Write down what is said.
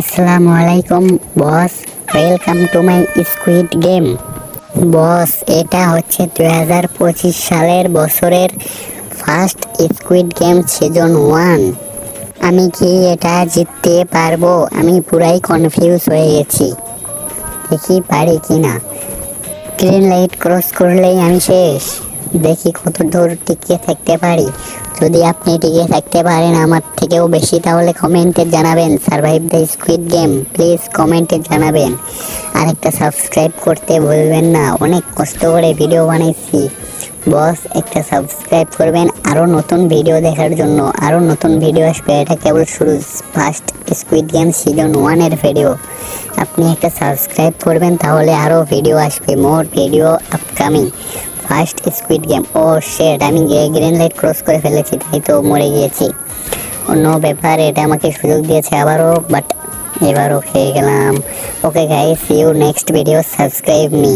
আসসালামু আলাইকুম, boss. Welcome to my squid game boss, এটা হচ্ছে দুই হাজার পঁচিশ সালের বছরের first squid game season one আমি কি এটা জিততে পারব? আমি পুরাই কনফিউজ হয়ে গেছি। দেখি পারি কি না গ্রিন লাইট ক্রস করলেই আমি শেষ। দেখি কত দূর টিকে থাকতে পারি? যদি আপনি টিকে থাকতে পারেন আমার থেকেও বেশি, তাহলে কমেন্টে জানাবেন। Survive the squid game, please কমেন্টে জানাবেন। আর একটা সাবস্ক্রাইব করতে ভুলবেন না, অনেক কষ্ট করে ভিডিও বানাইছি। বস, একটা সাবস্ক্রাইব করবেন আরও নতুন ভিডিও দেখার জন্য। আরও নতুন ভিডিও আসবে, এটা কেবল শুরু। ফার্স্ট স্কুইড গেম সিজন ওয়ানের ভিডিও। আপনি একটা সাবস্ক্রাইব করবেন, তাহলে আরও ভিডিও আসবে, more video upcoming. First squid game. Oh shit আমি গ্রিন লাইট ক্রস করে ফেলেছি, তাই তো মরে গিয়েছি। অন্য ব্যাপার, এটা আমাকে সুযোগ দিয়েছে আবারও বাট এবারও খেয়ে গেলাম। Okay guys you next video subscribe me